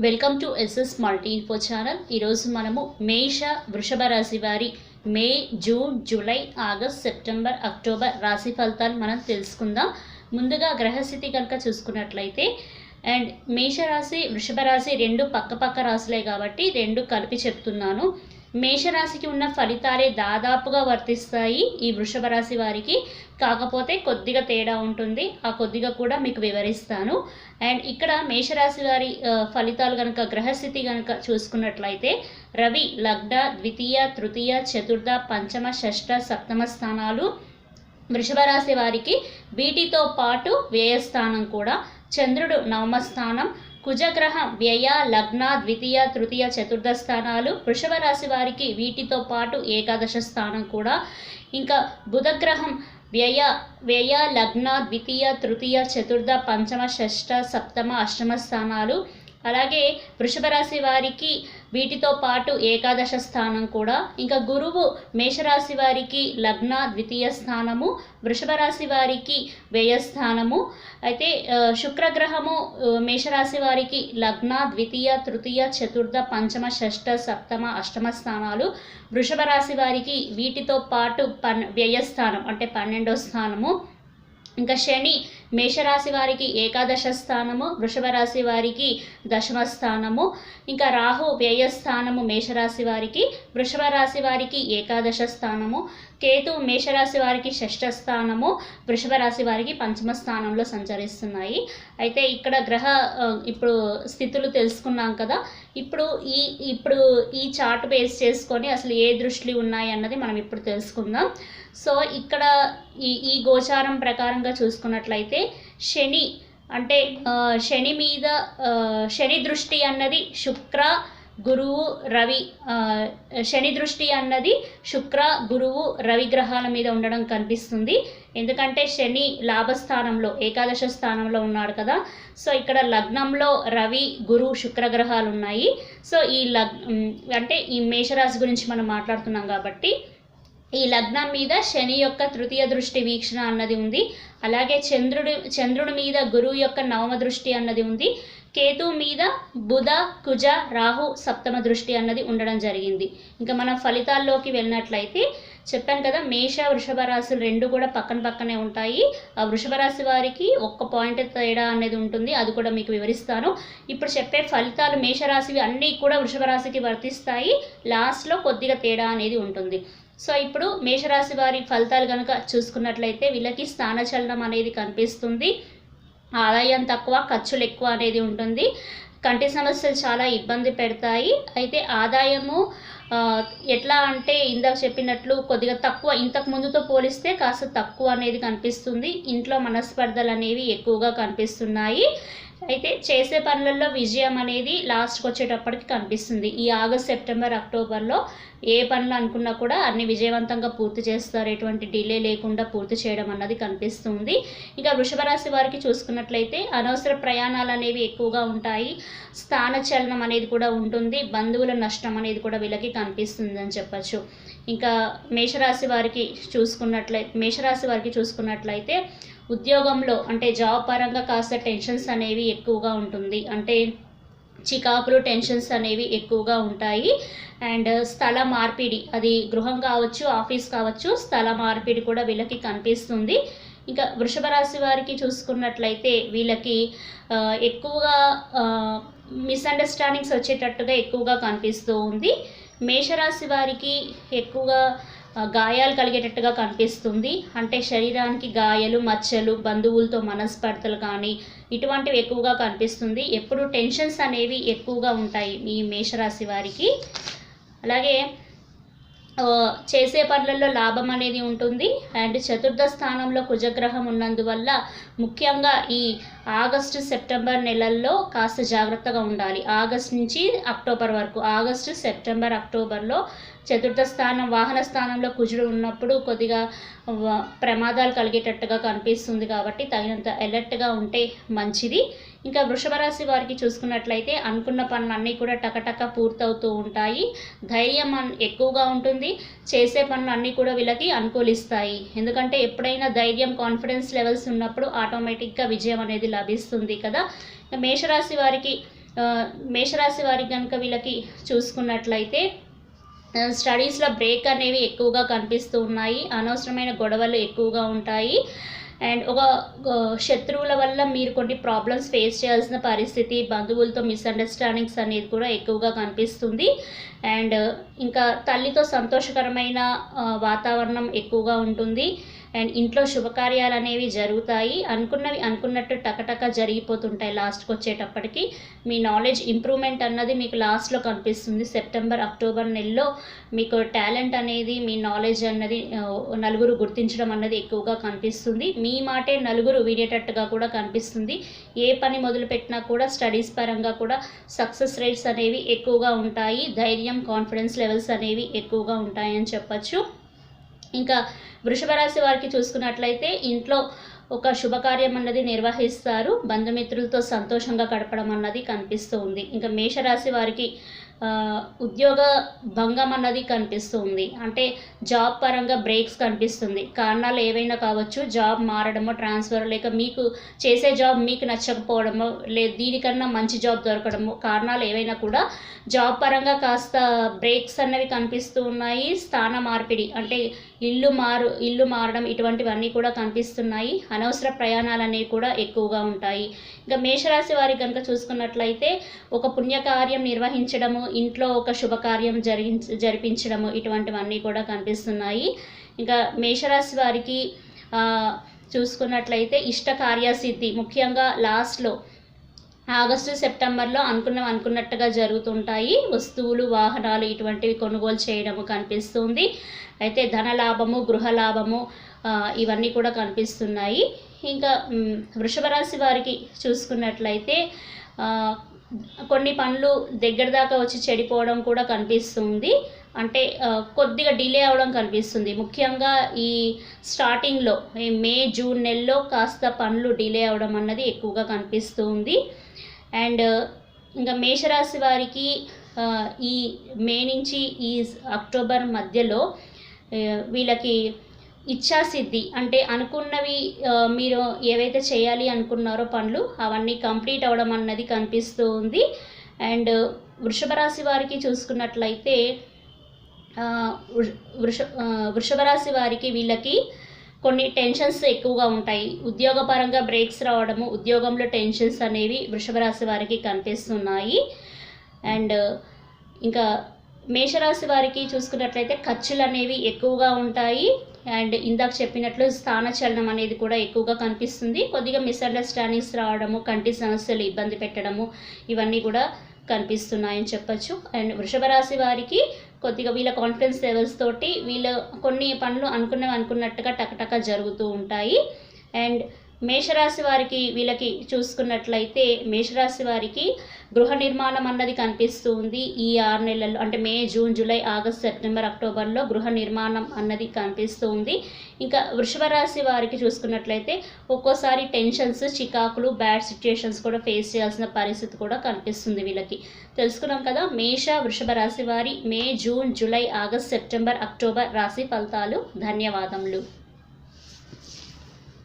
Welcome to SS multi info channel ఈరోజు మనము మేష వృషభ రాశి వారి May June July August September October రాశి ఫలితాలు మనం తెలుసుకుందాం. ముందుగా గ్రహస్థితి కనుక చూసుకున్నట్లయితే అండ్ మేషరాశి వృషభ రాశి రెండు పక్క పక్క రాశులే కాబట్టి రెండు కలిపి చెప్తున్నాను. మేషరాశికి ఉన్న ఫలితాలే దాదాపుగా వర్తిస్తాయి ఈ వృషభ రాశి వారికి. కాకపోతే కొద్దిగా తేడా ఉంటుంది. ఆ కొద్దిగా కూడా మీకు వివరిస్తాను. అండ్ ఇక్కడ మేషరాశి వారి ఫలితాలు కనుక గ్రహస్థితి కనుక చూసుకున్నట్లయితే రవి లగ్న ద్వితీయ తృతీయ చతుర్థ పంచమ షష్ఠ సప్తమ స్థానాలు వృషభ రాశి వారికి వీటితో పాటు వ్యయస్థానం కూడా. చంద్రుడు నవమ స్థానం కుజగ్రహం వ్యయ లగ్న ద్వితీయ తృతీయ చతుర్థ స్థానాలు వృషభ రాశి వారికి వీటితో పాటు ఏకాదశ స్థానం కూడా. ఇంకా బుధగ్రహం వ్యయ వ్యయ లగ్న ద్వితీయ తృతీయ చతుర్థ పంచమ షష్ఠ సప్తమ అష్టమ స్థానాలు. అలాగే వృషభ రాశి వారికి వీటితో పాటు ఏకాదశ స్థానం కూడా. ఇంకా గురువు మేషరాశి వారికి లగ్న ద్వితీయ స్థానము వృషభ రాశి వారికి వ్యయస్థానము అయితే శుక్రగ్రహము మేషరాశి వారికి లగ్న ద్వితీయ తృతీయ చతుర్థ పంచమ షష్ఠ సప్తమ అష్టమ స్థానాలు. వృషభ రాశి వారికి వీటితో పాటు పన్ వ్యయస్థానం అంటే పన్నెండో స్థానము. ఇంకా శని మేషరాశి వారికి ఏకాదశ స్థానము వృషభ రాశి వారికి దశమ స్థానము ఇంకా రాహు వ్యయస్థానము మేషరాశి వారికి వృషభ రాశి వారికి ఏకాదశ స్థానము కేతు మేషరాశి వారికి షష్ఠ స్థానము వృషభ రాశి వారికి పంచమ స్థానంలో సంచరిస్తున్నాయి. అయితే ఇక్కడ గ్రహ ఇప్పుడు స్థితులు తెలుసుకున్నాం కదా ఇప్పుడు ఈ ఇప్పుడు ఈ చార్ట్ బేస్ చేసుకొని అసలు ఏ దృష్టిలు ఉన్నాయి అన్నది మనం ఇప్పుడు తెలుసుకుందాం. సో ఇక్కడ ఈ ఈ గోచారం ప్రకారంగా చూసుకున్నట్లయితే శని అంటే శని మీద శని దృష్టి అన్నది శుక్ర గురువు రవి శని దృష్టి అన్నది శుక్ర గురువు రవి గ్రహాల మీద ఉండడం కనిపిస్తుంది. ఎందుకంటే శని లాభస్థానంలో ఏకాదశ స్థానంలో ఉన్నాడు కదా. సో ఇక్కడ లగ్నంలో రవి గురు శుక్ర గ్రహాలు ఉన్నాయి. సో ఈ లగ్ అంటే ఈ మేషరాశి గురించి మనం మాట్లాడుతున్నాం కాబట్టి ఈ లగ్నం మీద శని యొక్క తృతీయ దృష్టి వీక్షణ అన్నది ఉంది. అలాగే చంద్రుడి చంద్రుడి మీద గురువు యొక్క నవమ దృష్టి అన్నది ఉంది. కేతు మీద బుధ కుజ రాహు సప్తమ దృష్టి అన్నది ఉండడం జరిగింది. ఇంకా మనం ఫలితాల్లోకి వెళ్ళినట్లయితే చెప్పాను కదా మేష వృషభ రాశులు రెండు కూడా పక్కన పక్కనే ఉంటాయి. ఆ వృషభ రాశి వారికి ఒక్క పాయింట్ తేడా అనేది ఉంటుంది అది కూడా మీకు వివరిస్తాను. ఇప్పుడు చెప్పే ఫలితాలు మేషరాశివి అన్నీ కూడా వృషభ రాశికి వర్తిస్తాయి. లాస్ట్లో కొద్దిగా తేడా అనేది ఉంటుంది. సో ఇప్పుడు మేషరాశి వారి ఫలితాలు కనుక చూసుకున్నట్లయితే వీళ్ళకి స్థానచలనం అనేది కనిపిస్తుంది. ఆదాయం తక్కువ ఖర్చులు ఎక్కువ అనేది ఉంటుంది. కంటి సమస్యలు చాలా ఇబ్బంది పెడతాయి. అయితే ఆదాయము ఎట్లా అంటే ఇందాక చెప్పినట్లు కొద్దిగా తక్కువ ఇంతకు ముందుతో పోలిస్తే కాస్త తక్కువ అనేది కనిపిస్తుంది. ఇంట్లో మనస్పర్ధలు అనేవి ఎక్కువగా కనిపిస్తున్నాయి. అయితే చేసే పనులలో విజయం అనేది లాస్ట్కి వచ్చేటప్పటికి కనిపిస్తుంది. ఈ ఆగస్ట్ సెప్టెంబర్ అక్టోబర్లో ఏ పనులు అనుకున్నా కూడా అన్ని విజయవంతంగా పూర్తి చేస్తారు. ఎటువంటి డిలే లేకుండా పూర్తి చేయడం అన్నది కనిపిస్తుంది. ఇంకా వృషభ రాశి వారికి చూసుకున్నట్లయితే అనవసర ప్రయాణాలు అనేవి ఎక్కువగా ఉంటాయి. స్థాన చలనం అనేది కూడా ఉంటుంది. బంధువుల నష్టం అనేది కూడా వీళ్ళకి కనిపిస్తుంది అని చెప్పచ్చు. ఇంకా మేషరాశి వారికి చూసుకున్నట్లయితే మేషరాశి వారికి చూసుకున్నట్లయితే ఉద్యోగంలో అంటే జాబ్ పరంగా కాస్త టెన్షన్స్ అనేవి ఎక్కువగా ఉంటుంది. అంటే చికాకులు టెన్షన్స్ అనేవి ఎక్కువగా ఉంటాయి. అండ్ స్థల మార్పిడి అది గృహం కావచ్చు ఆఫీస్ కావచ్చు స్థల మార్పిడి కూడా వీళ్ళకి కనిపిస్తుంది. ఇంకా వృషభ రాశి వారికి చూసుకున్నట్లయితే వీళ్ళకి ఎక్కువగా మిస్అండర్స్టాండింగ్స్ వచ్చేటట్టుగా ఎక్కువగా కనిపిస్తూ ఉంది. మేషరాశి వారికి ఎక్కువగా గాయాలు కలిగేటట్టుగా కనిపిస్తుంది. అంటే శరీరానికి గాయాలు మచ్చలు బంధువులతో మనస్పర్ధలు కానీ ఇటువంటివి ఎక్కువగా కనిపిస్తుంది. ఎప్పుడు టెన్షన్స్ అనేవి ఎక్కువగా ఉంటాయి మీ మేషరాశి వారికి. అలాగే చేసే పనులలో లాభం అనేది ఉంటుంది. అండ్ చతుర్థ స్థానంలో కుజగ్రహం ఉన్నందువల్ల ముఖ్యంగా ఈ ఆగస్టు సెప్టెంబర్ నెలల్లో కాస్త జాగ్రత్తగా ఉండాలి. ఆగస్ట్ నుంచి అక్టోబర్ వరకు ఆగస్టు సెప్టెంబర్ అక్టోబర్లో చతుర్థ స్థానం వాహన స్థానంలో కుజుడు ఉన్నప్పుడు కొద్దిగా ప్రమాదాలు కలిగేటట్టుగా కనిపిస్తుంది కాబట్టి తగినంత అలర్ట్గా ఉంటే మంచిది. ఇంకా వృషభ రాశి వారికి చూసుకున్నట్లయితే అనుకున్న పనులన్నీ కూడా టకటక పూర్తవుతూ ఉంటాయి. ధైర్యం ఎక్కువగా ఉంటుంది. చేసే పనులు అన్నీ కూడా వీళ్ళకి అనుకూలిస్తాయి. ఎందుకంటే ఎప్పుడైనా ధైర్యం కాన్ఫిడెన్స్ లెవెల్స్ ఉన్నప్పుడు ఆటోమేటిక్గా విజయం అనేది లభిస్తుంది కదా. మేషరాశి వారికి మేషరాశి వారికి కనుక వీళ్ళకి చూసుకున్నట్లయితే స్టడీస్లో బ్రేక్ అనేవి ఎక్కువగా కనిపిస్తూ ఉన్నాయి అనవసరమైన గొడవలు ఎక్కువగా ఉంటాయి. అండ్ ఒక శత్రువుల వల్ల మీరు కొన్ని ప్రాబ్లమ్స్ ఫేస్ చేయాల్సిన పరిస్థితి బంధువులతో మిస్అండర్స్టాండింగ్స్ అనేది కూడా ఎక్కువగా కనిపిస్తుంది. అండ్ ఇంకా తల్లితో సంతోషకరమైన వాతావరణం ఎక్కువగా ఉంటుంది. అండ్ ఇంట్లో శుభకార్యాలు అనేవి జరుగుతాయి. అనుకున్నవి అనుకున్నట్టు టకటక జరిగిపోతుంటాయి లాస్ట్కి వచ్చేటప్పటికి మీ నాలెడ్జ్ ఇంప్రూవ్మెంట్ అన్నది మీకు లాస్ట్లో కనిపిస్తుంది. సెప్టెంబర్ అక్టోబర్ నెలలో మీకు టాలెంట్ అనేది మీ నాలెడ్జ్ అన్నది నలుగురు గుర్తించడం అన్నది ఎక్కువగా కనిపిస్తుంది. మీ మాటే నలుగురు వినేటట్టుగా కూడా కనిపిస్తుంది. ఏ పని మొదలుపెట్టినా కూడా స్టడీస్ పరంగా కూడా సక్సెస్ రేట్స్ అనేవి ఎక్కువగా ఉంటాయి. ధైర్యం కాన్ఫిడెన్స్ లెవెల్స్ అనేవి ఎక్కువగా ఉంటాయని చెప్పచ్చు. ఇంకా వృషభ రాశి వారికి చూసుకున్నట్లయితే ఇంట్లో ఒక శుభకార్యం అన్నది నిర్వహిస్తారు. బంధుమిత్రులతో సంతోషంగా గడపడం అన్నది కనిపిస్తూ ఉంది. ఇంకా మేషరాశి వారికి ఉద్యోగ భంగం అన్నది కనిపిస్తుంది. అంటే జాబ్ పరంగా బ్రేక్స్ కనిపిస్తుంది. కారణాలు ఏవైనా కావచ్చు జాబ్ మారడమో ట్రాన్స్ఫర్ లేక మీకు చేసే జాబ్ మీకు నచ్చకపోవడమో లేదు దీనికన్నా మంచి జాబ్ దొరకడమో కారణాలు ఏవైనా కూడా జాబ్ పరంగా కాస్త బ్రేక్స్ అన్నవి కనిపిస్తూ ఉన్నాయి. స్థాన మార్పిడి అంటే ఇల్లు మారు ఇల్లు మారడం ఇటువంటివన్నీ కూడా కనిపిస్తున్నాయి. అనవసర ప్రయాణాలు అనేవి కూడా ఎక్కువగా ఉంటాయి. ఇంకా మేషరాశి వారికి కనుక చూసుకున్నట్లయితే ఒక పుణ్యకార్యం నిర్వహించడము ఇంట్లో ఒక శుభకార్యం జరిగించ జరిపించడము ఇటువంటివన్నీ కూడా కనిపిస్తున్నాయి. ఇంకా మేషరాశి వారికి చూసుకున్నట్లయితే ఇష్ట కార్యసిద్ధి ముఖ్యంగా లాస్ట్లో ఆగస్టు సెప్టెంబర్లో అనుకున్న అనుకున్నట్టుగా జరుగుతుంటాయి. వస్తువులు వాహనాలు ఇటువంటివి కొనుగోలు చేయడము కనిపిస్తుంది. అయితే ధన లాభము గృహ లాభము ఇవన్నీ కూడా కనిపిస్తున్నాయి. ఇంకా వృషభరాశి వృషభ రాశి వారికి చూసుకున్నట్లయితే కొన్ని పనులు దగ్గర దాకా వచ్చి చెడిపోవడం కూడా కనిపిస్తుంది. అంటే కొద్దిగా డిలే అవడం కనిపిస్తుంది. ముఖ్యంగా ఈ స్టార్టింగ్లో మే జూన్ నెలలో కాస్త పనులు డిలే అవడం అన్నది ఎక్కువగా కనిపిస్తుంది. అండ్ ఇంకా మేషరాశి వారికి ఈ మే నుంచి ఈ అక్టోబర్ మధ్యలో వీళ్ళకి ఇచ్ఛాసిద్ధి అంటే అనుకున్నవి మీరు ఏవైతే చేయాలి అనుకున్నారో పనులు అవన్నీ కంప్లీట్ అవ్వడం అన్నది కనిపిస్తూ ఉంది. అండ్ వృషభ రాశి వారికి చూసుకున్నట్లయితే వృ- వృష వృషభ రాశి వారికి వీళ్ళకి కొన్ని టెన్షన్స్ ఎక్కువగా ఉంటాయి. ఉద్యోగపరంగా బ్రేక్స్ రావడము ఉద్యోగంలో టెన్షన్స్ అనేవి వృషభ రాశి వారికి కనిపిస్తున్నాయి. అండ్ ఇంకా మేషరాశి వారికి చూసుకున్నట్లయితే ఖర్చులు అనేవి ఎక్కువగా ఉంటాయి. అండ్ ఇందాక చెప్పినట్లు స్థానచలనం అనేది కూడా ఎక్కువగా కనిపిస్తుంది. కొద్దిగా మిస్అండర్స్టాండింగ్స్ రావడము కంటి సమస్యలు ఇబ్బంది పెట్టడము ఇవన్నీ కూడా కనిపిస్తున్నాయని చెప్పచ్చు. అండ్ వృషభ రాశి వారికి కొద్దిగా వీళ్ళ కాన్ఫిడెన్స్ లెవెల్స్ తోటి వీళ్ళ కొన్ని పనులు అనుకున్నవి అనుకున్నట్టుగా టకటక జరుగుతూ ఉంటాయి. అండ్ మేషరాశి వారికి వీళ్ళకి చూసుకున్నట్లయితే మేషరాశి వారికి గృహ నిర్మాణం అన్నది కనిపిస్తూ ఉంది. ఈ ఆరు నెలల్లో అంటే May June July August September అక్టోబర్లో గృహ నిర్మాణం అన్నది కనిపిస్తూ ఉంది. ఇంకా వృషభ రాశి వారికి చూసుకున్నట్లయితే ఒక్కోసారి టెన్షన్స్ చికాకులు బ్యాడ్ సిచ్యుయేషన్స్ కూడా ఫేస్ చేయాల్సిన పరిస్థితి కూడా కనిపిస్తుంది వీళ్ళకి. తెలుసుకున్నాం కదా మేష వృషభ రాశి వారి May June July August September October రాశి ఫలితాలు. ధన్యవాదములు.